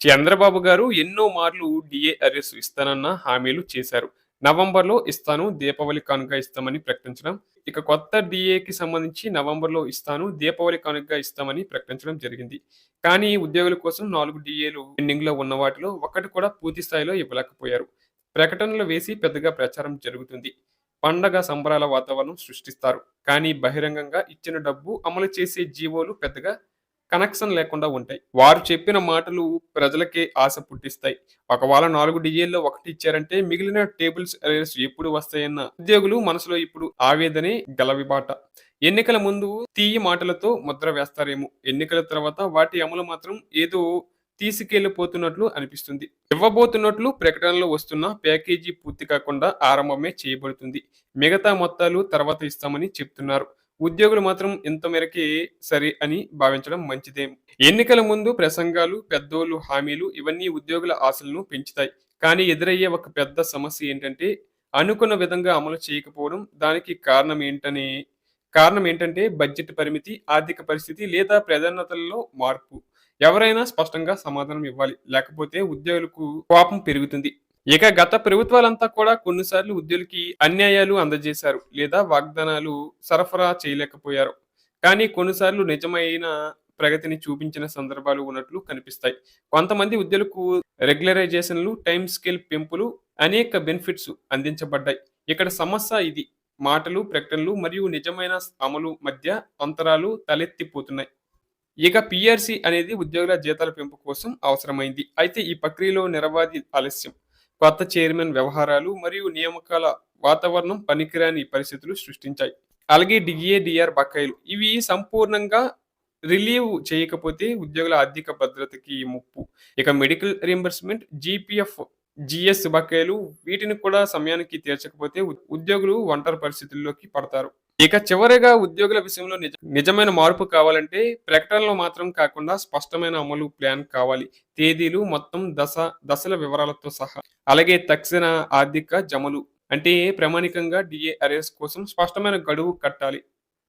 చంద్రబాబు గారు ఎన్నో మార్లు డిఏఆర్ఎస్ ఇస్తానన్న హామీలు చేశారు. నవంబర్లో ఇస్తాను దీపావళి కానుక ఇస్తామని ప్రకటించడం ఇక కొత్త డిఏకి సంబంధించి నవంబర్లో ఇస్తాను దీపావళి కానుకగా ఇస్తామని ప్రకటించడం జరిగింది. కానీ ఉద్యోగుల కోసం నాలుగు డిఏలు పెండింగ్లో ఉన్న వాటిలో ఒకటి కూడా పూర్తి స్థాయిలో ఇవ్వలేకపోయారు. ప్రకటనలు వేసి పెద్దగా ప్రచారం జరుగుతుంది. పండగ సంబరాల వాతావరణం సృష్టిస్తారు. కానీ బహిరంగంగా ఇచ్చిన డబ్బు అమలు చేసే జీవోలు పెద్దగా కనెక్షన్ లేకుండా ఉంటాయి. వారు చెప్పిన మాటలు ప్రజలకే ఆశ పుట్టిస్తాయి. ఒకవేళ నాలుగు డిఏల్లో ఒకటి ఇచ్చారంటే మిగిలిన టేబుల్స్ అరేస్ ఎప్పుడు వస్తాయన్న ఉద్యోగులు మనసులో ఇప్పుడు ఆవేదనే గలవిబాట. ఎన్నికల ముందు తీయి మాటలతో ముద్ర వేస్తారేమో. ఎన్నికల తర్వాత వాటి అమలు మాత్రం ఏదో తీసుకెళ్ళిపోతున్నట్లు అనిపిస్తుంది. ఇవ్వబోతున్నట్లు ప్రకటనలో వస్తున్న ప్యాకేజీ పూర్తి కాకుండా ఆరంభమే చేయబడుతుంది. మిగతా మొత్తాలు తర్వాత ఇస్తామని చెప్తున్నారు. ఉద్యోగులు మాత్రం ఇంత సరి అని భావించడం మంచిదే. ఎన్నికల ముందు ప్రసంగాలు పెద్దోళ్ళు హామీలు ఇవన్నీ ఉద్యోగుల ఆశలను పెంచుతాయి. కానీ ఎదురయ్యే ఒక పెద్ద సమస్య ఏంటంటే అనుకున్న విధంగా అమలు చేయకపోవడం దానికి కారణం ఏంటని కారణం ఏంటంటే బడ్జెట్ పరిమితి ఆర్థిక పరిస్థితి లేదా ప్రాధాన్యతల్లో మార్పు. ఎవరైనా స్పష్టంగా సమాధానం ఇవ్వాలి. లేకపోతే ఉద్యోగులకు కోపం పెరుగుతుంది. ఇక గత ప్రభుత్వాలంతా కూడా కొన్నిసార్లు ఉద్యోగులకి అన్యాయాలు అందజేశారు లేదా వాగ్దానాలు సరఫరా చేయలేకపోయారు. కానీ కొన్నిసార్లు నిజమైన ప్రగతిని చూపించిన సందర్భాలు ఉన్నట్లు కనిపిస్తాయి. కొంతమంది ఉద్యోగులకు రెగ్యులరైజేషన్లు టైం స్కేల్ పెంపులు అనేక బెనిఫిట్స్ అందించబడ్డాయి. ఇక్కడ సమస్య ఇది. మాటలు ప్రకటనలు మరియు నిజమైన అమలు మధ్య అంతరాలు తలెత్తిపోతున్నాయి. ఇక పిఆర్సి అనేది ఉద్యోగుల జీతాల పెంపు కోసం అవసరమైంది. అయితే ఈ ప్రక్రియలో నిరవాది ఆలస్యం. కొత్త చైర్మన్ వ్యవహారాలు మరియు నియామకాల వాతావరణం పనికిరాని పరిస్థితులు సృష్టించాయి. అలాగే డిఏ డిఆర్ బకాయిలు ఇవి సంపూర్ణంగా రిలీవ్ చేయకపోతే ఉద్యోగుల ఆర్థిక భద్రతకి ముప్పు. ఇక మెడికల్ రియంబర్స్మెంట్ జీపీఎఫ్ జిఎస్ బకాయిలు వీటిని కూడా సమయానికి తీర్చకపోతే ఉద్యోగులు ఒంటరి పరిస్థితుల్లోకి పడతారు. ఇక చివరిగా ఉద్యోగుల విషయంలో నిజ నిజమైన మార్పు కావాలంటే ప్రకటనలు మాత్రం కాకుండా స్పష్టమైన అమలు ప్లాన్ కావాలి. తేదీలు మొత్తం దశ దశల వివరాలతో సహా. అలాగే తక్షణ ఆర్థిక జమలు. అంటే ప్రామాణికంగా డిఏఆర్ఎస్ కోసం స్పష్టమైన గడువు కట్టాలి.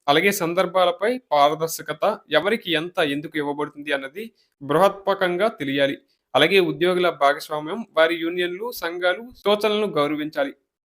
అలాగే సందర్భాలపై పారదర్శకత ఎవరికి ఎంత ఎందుకు ఇవ్వబడుతుంది అన్నది బృహత్పకంగా తెలియాలి. అలాగే ఉద్యోగుల భాగస్వామ్యం వారి యూనియన్లు సంఘాలు సూచనలను గౌరవించాలి.